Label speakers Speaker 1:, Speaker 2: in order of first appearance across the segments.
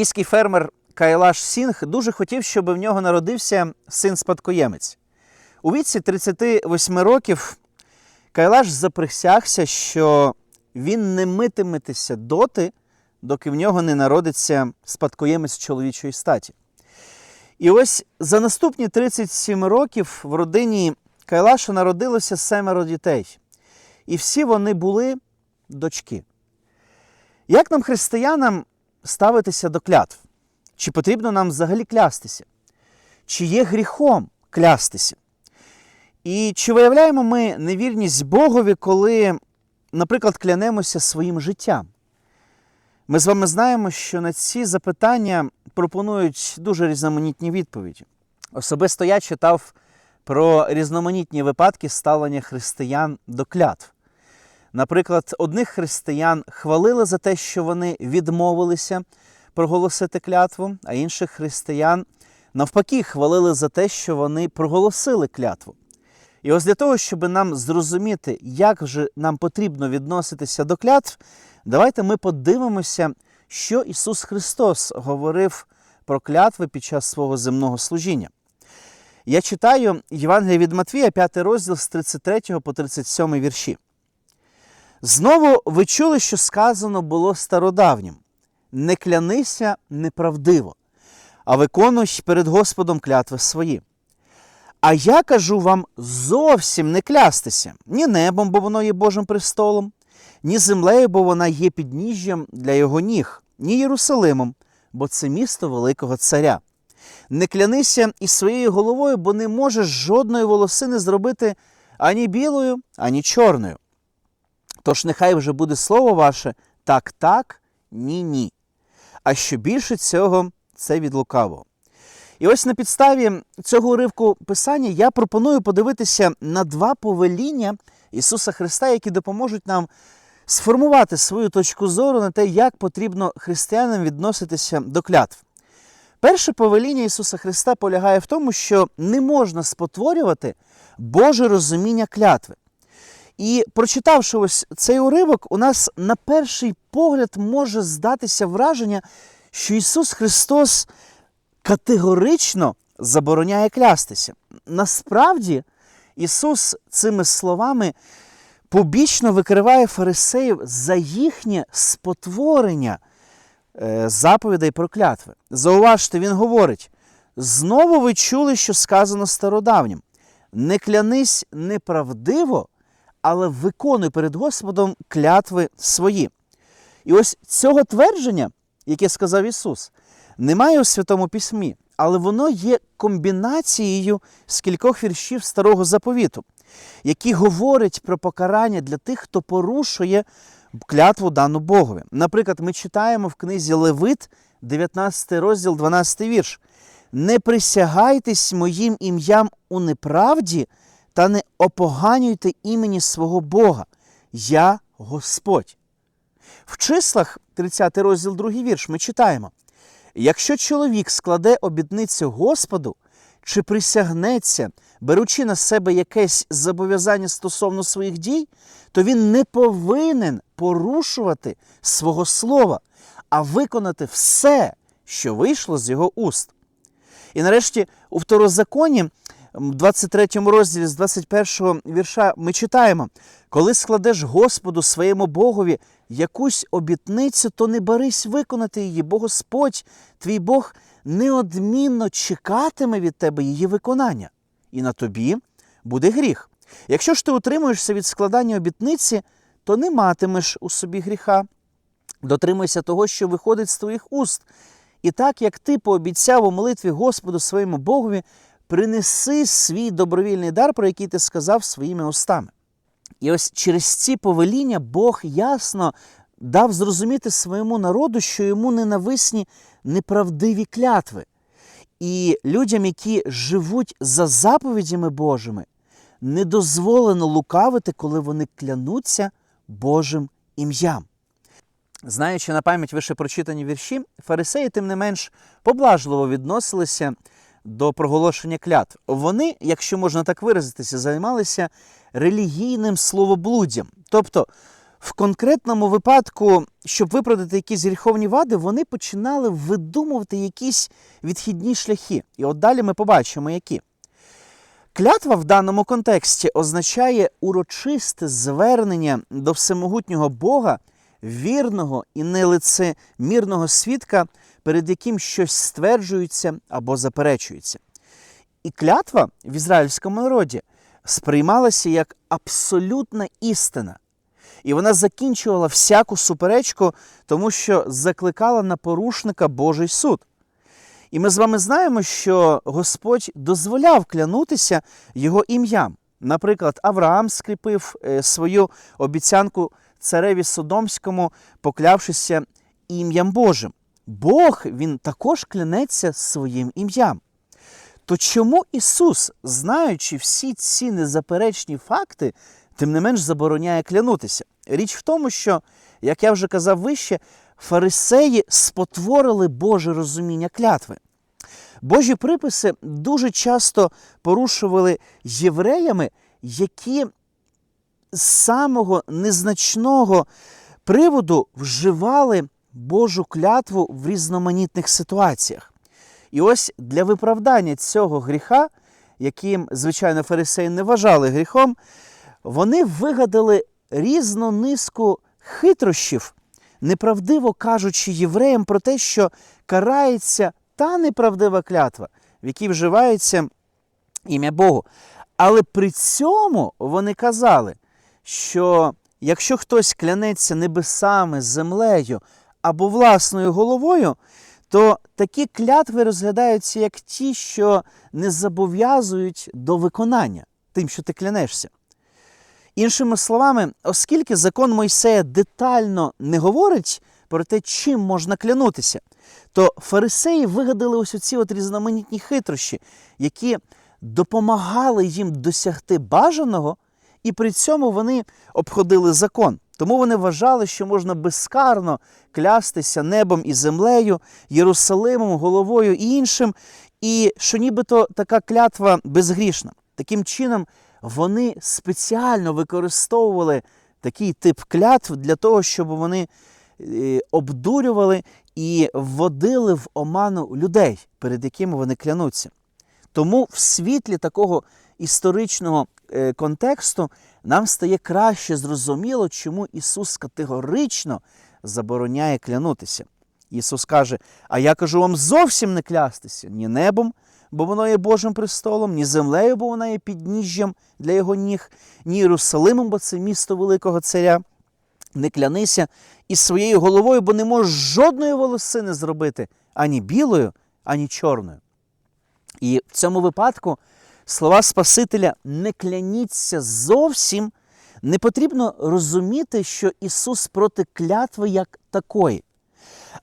Speaker 1: Індійський фермер Кайлаш Сінг дуже хотів, щоб в нього народився син-спадкоємець. У віці 38 років Кайлаш заприсягся, що він не митиметься доти, доки в нього не народиться спадкоємець чоловічої статі. І ось за наступні 37 років в родині Кайлаша народилося семеро дітей. І всі вони були дочки. Як нам, християнам, ставитися до клятв? Чи потрібно нам взагалі клястися? Чи є гріхом клястися? І чи виявляємо ми невірність Богові, коли, наприклад, клянемося своїм життям? Ми з вами знаємо, що на ці запитання пропонують дуже різноманітні відповіді. Особисто я читав про різноманітні випадки ставлення християн до клятв. Наприклад, одних християн хвалили за те, що вони відмовилися проголосити клятву, а інших християн навпаки хвалили за те, що вони проголосили клятву. І ось для того, щоб нам зрозуміти, як же нам потрібно відноситися до клятв, давайте ми подивимося, що Ісус Христос говорив про клятви під час свого земного служіння. Я читаю Євангелія від Матвія, 5 розділ з 33 по 37 вірші. Знову ви чули, що сказано було стародавнім: не клянися неправдиво, а виконуй перед Господом клятви свої. А я кажу вам зовсім не клястися ні небом, бо воно є Божим престолом, ні землею, бо вона є підніжжям для його ніг, ні Єрусалимом, бо це місто Великого Царя. Не клянися і своєю головою, бо не можеш жодної волосини зробити ані білою, ані чорною. Тож нехай вже буде слово ваше так, так, ні, ні. А що більше цього, це від лукавого. І ось на підставі цього уривку писання я пропоную подивитися на два повеління Ісуса Христа, які допоможуть нам сформувати свою точку зору на те, як потрібно християнам відноситися до клятв. Перше повеління Ісуса Христа полягає в тому, що не можна спотворювати Боже розуміння клятви. І прочитавши ось цей уривок, у нас на перший погляд може здатися враження, що Ісус Христос категорично забороняє клястися. Насправді, Ісус цими словами побічно викриває фарисеїв за їхнє спотворення е, заповідей про клятви. Зауважте, Він говорить: знову ви чули, що сказано стародавнім: не клянись неправдиво, але виконуй перед Господом клятви свої. І ось цього твердження, яке сказав Ісус, немає у Святому Письмі, але воно є комбінацією з кількох віршів Старого Заповіту, які говорять про покарання для тих, хто порушує клятву дану Богові. Наприклад, ми читаємо в книзі Левит, 19 розділ, 12 вірш. Не присягайтесь моїм ім'ям у неправді та не опоганюйте імені свого Бога. Я Господь. В числах, 30 розділ, 2 вірш, ми читаємо: якщо чоловік складе обітницю Господу чи присягнеться, беручи на себе якесь зобов'язання стосовно своїх дій, то він не повинен порушувати свого слова, а виконати все, що вийшло з його уст. І нарешті у второзаконі, 23 розділі з 21 вірша, ми читаємо: коли складеш Господу своєму Богові якусь обітницю, то не барись виконати її, бо Господь, твій Бог, неодмінно чекатиме від тебе її виконання, і на тобі буде гріх. Якщо ж ти утримуєшся від складання обітниці, то не матимеш у собі гріха. Дотримуйся того, що виходить з твоїх уст. І так, як ти пообіцяв у молитві Господу своєму Богові, принеси свій добровільний дар, про який ти сказав своїми устами. І ось через ці повеління Бог ясно дав зрозуміти своєму народу, що йому ненависні неправдиві клятви. І людям, які живуть за заповідями Божими, не дозволено лукавити, коли вони клянуться Божим ім'ям. Знаючи на пам'ять вище прочитані вірші, фарисеї, тим не менш, поблажливо відносилися до проголошення клятв. Вони, якщо можна так виразитися, займалися релігійним словоблуддям. Тобто в конкретному випадку, щоб виправдати якісь гріховні вади, вони починали видумувати якісь відхідні шляхи. І от далі ми побачимо, які. Клятва в даному контексті означає урочисте звернення до всемогутнього Бога, вірного і нелицемірного свідка, перед яким щось стверджується або заперечується. І клятва в ізраїльському народі сприймалася як абсолютна істина. І вона закінчувала всяку суперечку, тому що закликала на порушника Божий суд. І ми з вами знаємо, що Господь дозволяв клянутися його ім'ям. Наприклад, Авраам скріпив е, свою обіцянку цареві Содомському, поклявшися ім'ям Божим. Бог він також клянеться своїм ім'ям. То чому Ісус, знаючи всі ці незаперечні факти, тим не менш забороняє клянутися? Річ в тому, що, як я вже казав вище, фарисеї спотворили Боже розуміння клятви. Божі приписи дуже часто порушували євреями, які з самого незначного приводу вживали Божу клятву в різноманітних ситуаціях. І ось для виправдання цього гріха, яким, звичайно, фарисеї не вважали гріхом, вони вигадали різну низку хитрощів, неправдиво кажучи євреям про те, що карається та неправдива клятва, в якій вживається ім'я Богу. Але при цьому вони казали, що якщо хтось клянеться небесами, землею або власною головою, то такі клятви розглядаються як ті, що не зобов'язують до виконання тим, що ти клянешся. Іншими словами, оскільки закон Мойсея детально не говорить про те, чим можна клянутися, то фарисеї вигадали ось оці от різноманітні хитрощі, які допомагали їм досягти бажаного, і при цьому вони обходили закон. Тому вони вважали, що можна безкарно клястися небом і землею, Єрусалимом, головою і іншим, і що нібито така клятва безгрішна. Таким чином, вони спеціально використовували такий тип клятв для того, щоб вони е, обдурювали і вводили в оману людей, перед якими вони клянуться. Тому в світлі такого історичного е, контексту нам стає краще зрозуміло, чому Ісус категорично забороняє клянутися. Ісус каже: А я кажу вам зовсім не клястися ні небом, бо воно є Божим престолом, ні землею, бо вона є підніжжям для його ніг, ні Єрусалимом, бо це місто Великого Царя. Не клянися і своєю головою, бо не можеш жодної волосини зробити ані білою, ані чорною. І в цьому випадку слова Спасителя не кляніться зовсім. Не потрібно розуміти, що Ісус проти клятви як такої.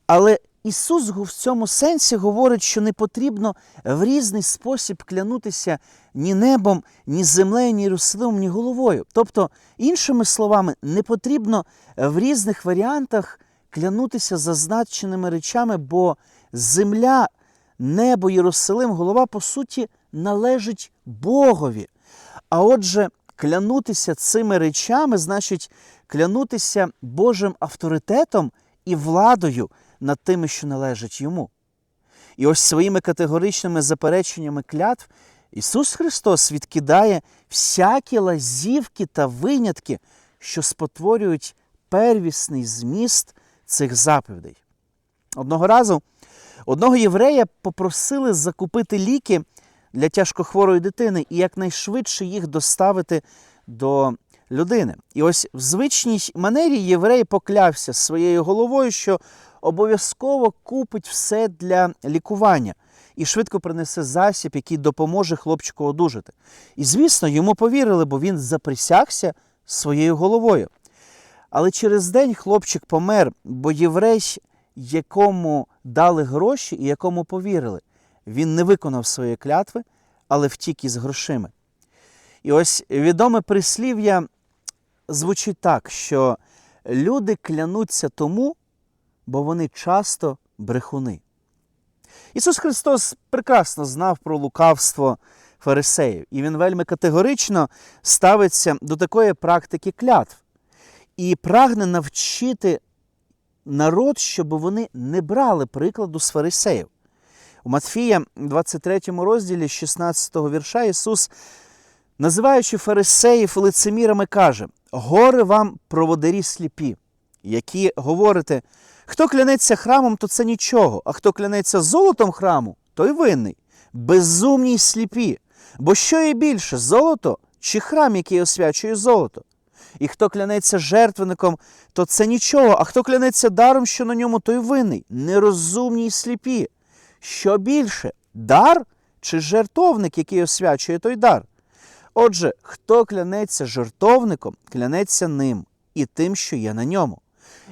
Speaker 1: Але Ісус в цьому сенсі говорить, що не потрібно в різний спосіб клянутися ні небом, ні землею, ні Єрусалимом, ні головою. Тобто, іншими словами, не потрібно в різних варіантах клянутися зазначеними речами, бо земля, небо, Єрусалим, голова, по суті, належить Богові. А отже, клянутися цими речами значить клянутися Божим авторитетом і владою над тими, що належать йому. І ось своїми категоричними запереченнями клятв Ісус Христос відкидає всякі лазівки та винятки, що спотворюють первісний зміст цих заповідей. Одного разу одного єврея попросили закупити ліки для тяжкохворої дитини і якнайшвидше їх доставити до людини. І ось в звичній манері єврей поклявся своєю головою, що обов'язково купить все для лікування і швидко принесе засіб, який допоможе хлопчику одужати. І, звісно, йому повірили, бо він заприсягся своєю головою. Але через день хлопчик помер, бо єврей, якому дали гроші і якому повірили, він не виконав свої клятви, але втік із грошима. І ось відоме прислів'я звучить так, що люди клянуться тому, бо вони часто брехуни. Ісус Христос прекрасно знав про лукавство фарисеїв, і Він вельми категорично ставиться до такої практики клятв. і прагне навчити народ, щоб вони не брали прикладу з фарисеїв. У Матфія, 23 розділі 16 вірша, Ісус, називаючи фарисеїв лицемірами, каже: Горе вам, проводарі сліпі, які говорите, хто клянеться храмом, то це нічого, а хто клянеться золотом храму, той винний, безумні й сліпі. Бо що є більше золото чи храм, який освячує золото? І хто клянеться жертвенником, то це нічого, а хто клянеться даром, що на ньому, той винний, нерозумні й сліпі. Що більше дар чи жертовник, який освячує той дар? Отже, хто клянеться жертовником, клянеться ним і тим, що є на ньому.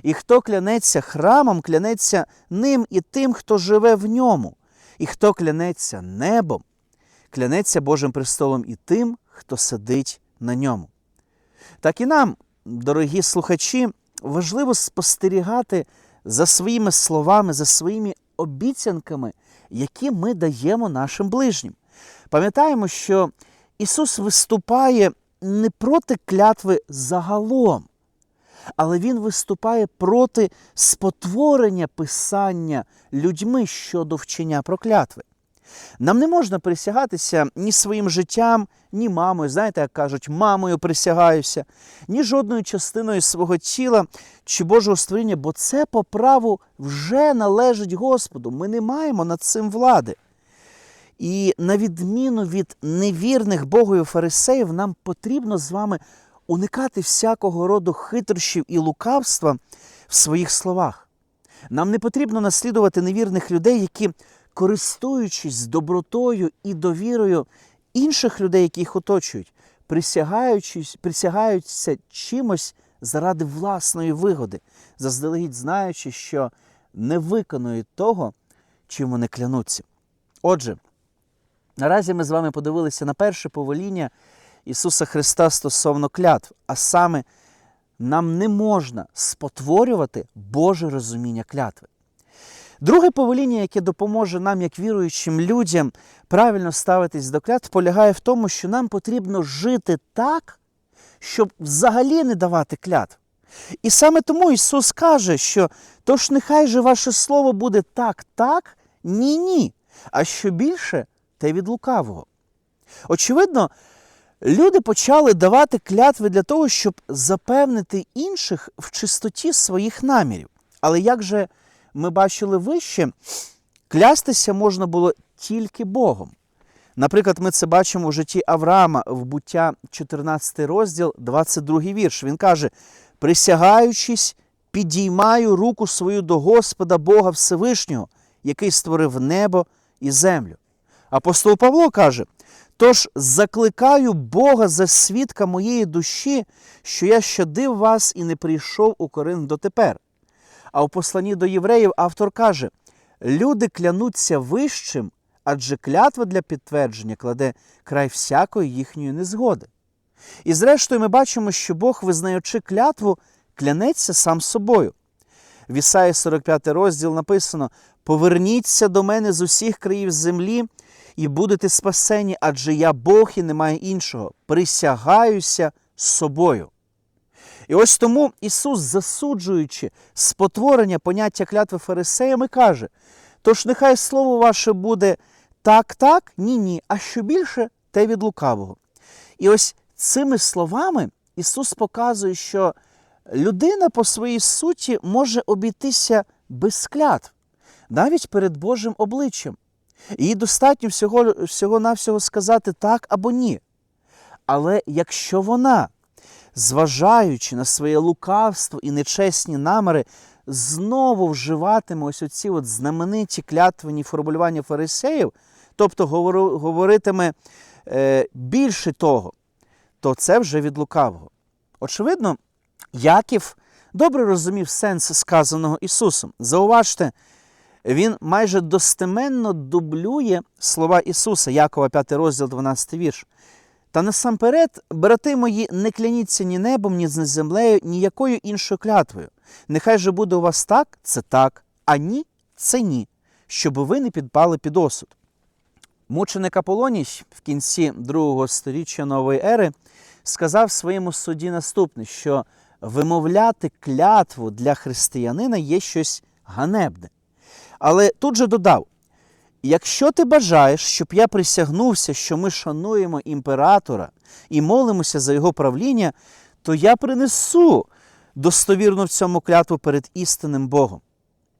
Speaker 1: І хто клянеться храмом, клянеться ним і тим, хто живе в ньому. І хто клянеться небом, клянеться Божим престолом і тим, хто сидить на ньому. Так і нам, дорогі слухачі, важливо спостерігати за своїми словами, за своїми обіцянками, які ми даємо нашим ближнім. Пам'ятаємо, що Ісус виступає не проти клятви загалом, але Він виступає проти спотворення Писання людьми щодо вчення про клятви. Нам не можна присягатися ні своїм життям, ні мамою. Знаєте, як кажуть, мамою присягаюся, ні жодною частиною свого тіла чи Божого створіння, бо це по праву вже належить Господу. Ми не маємо над цим влади. І на відміну від невірних Богою фарисеїв, нам потрібно з вами уникати всякого роду хитрощів і лукавства в своїх словах. Нам не потрібно наслідувати невірних людей, які користуючись добротою і довірою інших людей, які їх оточують, присягаючись, присягаються чимось заради власної вигоди, заздалегідь знаючи, що не виконують того, чим вони клянуться. Отже, наразі ми з вами подивилися на перше повеління Ісуса Христа стосовно клятв, а саме нам не можна спотворювати Боже розуміння клятви. Друге повеління, яке допоможе нам, як віруючим людям, правильно ставитись до клятв, полягає в тому, що нам потрібно жити так, щоб взагалі не давати клятв. І саме тому Ісус каже, що тож нехай же ваше слово буде так, так, ні, ні, а що більше, те від лукавого. Очевидно, люди почали давати клятви для того, щоб запевнити інших в чистоті своїх намірів. Але як же ми бачили вище, клястися можна було тільки Богом. Наприклад, ми це бачимо в житті Авраама в буття 14 розділ, 22 вірш. Він каже: присягаючись, підіймаю руку свою до Господа Бога Всевишнього, який створив небо і землю. Апостол Павло каже: Тож закликаю Бога за свідка моєї душі, що я щадив вас і не прийшов у Коринт дотепер. А в посланні до євреїв автор каже: люди клянуться вищим, адже клятва для підтвердження кладе край всякої їхньої незгоди. І зрештою, ми бачимо, що Бог, визнаючи клятву, клянеться сам собою. В Ісаї 45 розділ написано: Поверніться до мене з усіх країв землі і будете спасені, адже я Бог і немає іншого. Присягаюся собою. І ось тому Ісус, засуджуючи спотворення поняття клятви фарисеями, каже: тож нехай слово ваше буде так, так, ні, ні, а що більше, те від лукавого. І ось цими словами Ісус показує, що людина по своїй суті може обійтися без клятв, навіть перед Божим обличчям. Їй достатньо всього, всього-навсього сказати так або ні. Але якщо вона, зважаючи на своє лукавство і нечесні наміри, знову вживатиме ось оці от знамениті клятвені формулювання фарисеїв, тобто говоритиме е, більше того, то це вже від лукавого. Очевидно, Яків добре розумів сенс сказаного Ісусом. Зауважте, він майже достеменно дублює слова Ісуса, Якова 5 розділ, 12 вірш. Та насамперед, брати мої, не кляніться ні небом, ні з землею, ніякою іншою клятвою. Нехай же буде у вас так, це так, а ні, це ні, щоб ви не підпали під осуд. Мученик Аполоній в кінці другого сторіччя нової ери сказав своєму судді наступне, що вимовляти клятву для християнина є щось ганебне. Але тут же додав: якщо ти бажаєш, щоб я присягнувся, що ми шануємо імператора і молимося за його правління, то я принесу достовірну в цьому клятву перед істинним Богом.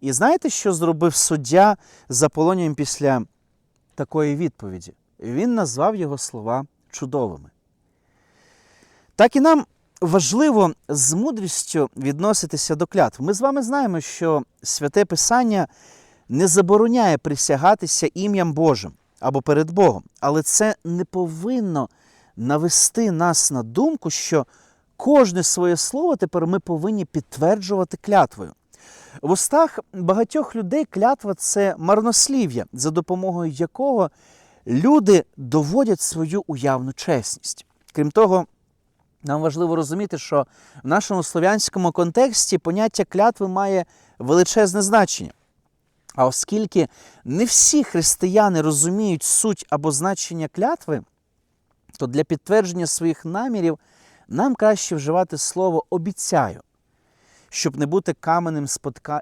Speaker 1: І знаєте, що зробив суддя з Аполонієм після такої відповіді? Він назвав його слова чудовими. Так і нам важливо з мудрістю відноситися до клятв. Ми з вами знаємо, що святе Писання не забороняє присягатися ім'ям Божим або перед Богом, але це не повинно навести нас на думку, що кожне своє слово тепер ми повинні підтверджувати клятвою. В устах багатьох людей клятва це марнослів'я, за допомогою якого люди доводять свою уявну чесність. Крім того, нам важливо розуміти, що в нашому слов'янському контексті поняття клятви має величезне значення. А оскільки не всі християни розуміють суть або значення клятви, то для підтвердження своїх намірів нам краще вживати слово обіцяю, щоб не бути каменем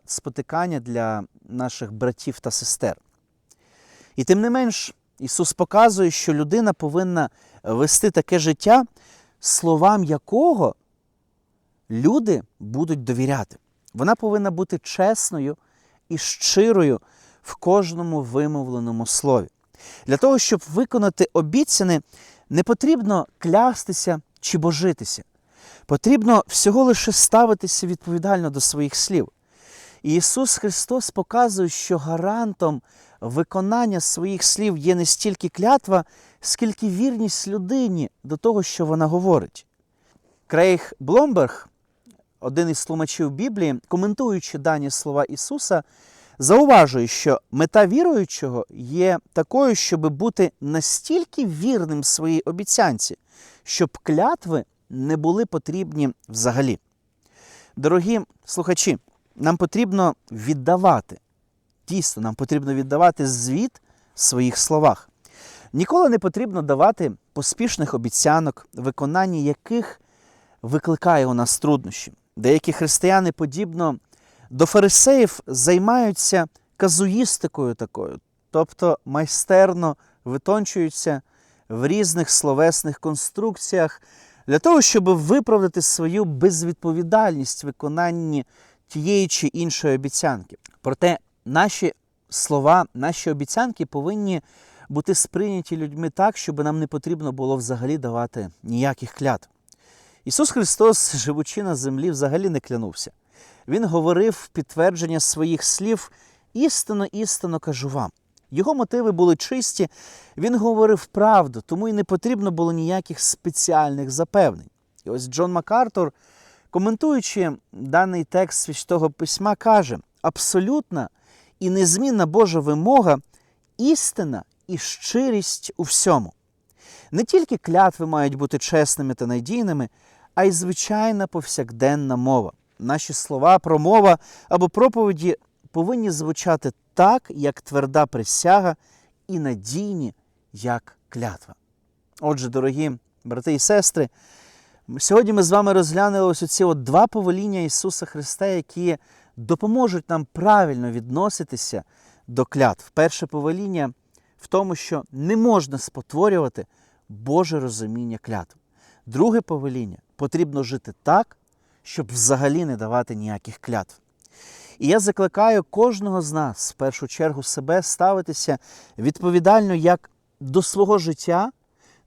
Speaker 1: спотикання для наших братів та сестер. І тим не менш, Ісус показує, що людина повинна вести таке життя, словам якого люди будуть довіряти. Вона повинна бути чесною і щирою в кожному вимовленому слові. Для того, щоб виконати обіцяне, не потрібно клястися чи божитися. Потрібно всього лише ставитися відповідально до своїх слів. І Ісус Христос показує, що гарантом виконання своїх слів є не стільки клятва, скільки вірність людині до того, що вона говорить. Крейг Бломберг, один із тлумачів Біблії, коментуючи дані слова Ісуса, зауважує, що мета віруючого є такою, щоб бути настільки вірним своїй обіцянці, щоб клятви не були потрібні взагалі. Дорогі слухачі, нам потрібно віддавати, дійсно, нам потрібно віддавати звіт в своїх словах. Ніколи не потрібно давати поспішних обіцянок, виконання яких викликає у нас труднощі. Деякі християни, подібно до фарисеїв, займаються казуїстикою такою, тобто майстерно витончуються в різних словесних конструкціях для того, щоб виправдати свою безвідповідальність в виконанні тієї чи іншої обіцянки. Проте наші слова, наші обіцянки повинні бути сприйняті людьми так, щоб нам не потрібно було взагалі давати ніяких клятв. Ісус Христос, живучи на землі, взагалі не клянувся. Він говорив підтвердження своїх слів істинно, істинно кажу вам. Його мотиви були чисті, він говорив правду, тому й не потрібно було ніяких спеціальних запевнень. І ось Джон Макартур, коментуючи даний текст святого письма, каже: абсолютна і незмінна Божа вимога, істина і щирість у всьому. Не тільки клятви мають бути чесними та надійними, а й звичайна повсякденна мова. Наші слова, промова або проповіді повинні звучати так, як тверда присяга, і надійні, як клятва. Отже, дорогі брати і сестри, сьогодні ми з вами розглянули ось ці от два повеління Ісуса Христа, які допоможуть нам правильно відноситися до клятв. Перше повеління в тому, що не можна спотворювати Боже розуміння клятв. Друге повеління потрібно жити так, щоб взагалі не давати ніяких клятв. І я закликаю кожного з нас, в першу чергу, себе ставитися відповідально як до свого життя,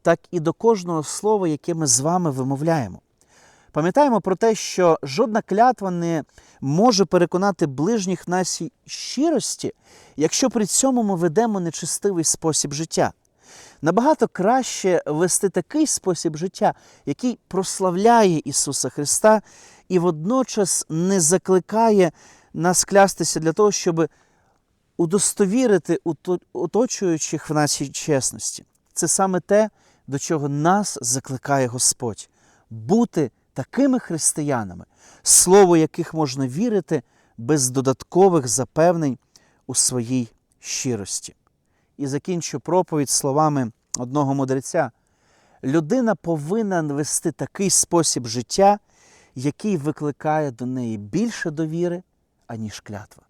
Speaker 1: так і до кожного слова, яке ми з вами вимовляємо. Пам'ятаємо про те, що жодна клятва не може переконати ближніх нашій щирості, якщо при цьому ми ведемо нечистивий спосіб життя. Набагато краще вести такий спосіб життя, який прославляє Ісуса Христа і водночас не закликає нас клястися для того, щоб удостовірити оточуючих в нашій чесності. Це саме те, до чого нас закликає Господь бути такими християнами, слово яких можна вірити без додаткових запевнень у своїй щирості і закінчу проповідь словами одного мудреця. Людина повинна вести такий спосіб життя, який викликає до неї більше довіри, аніж клятва.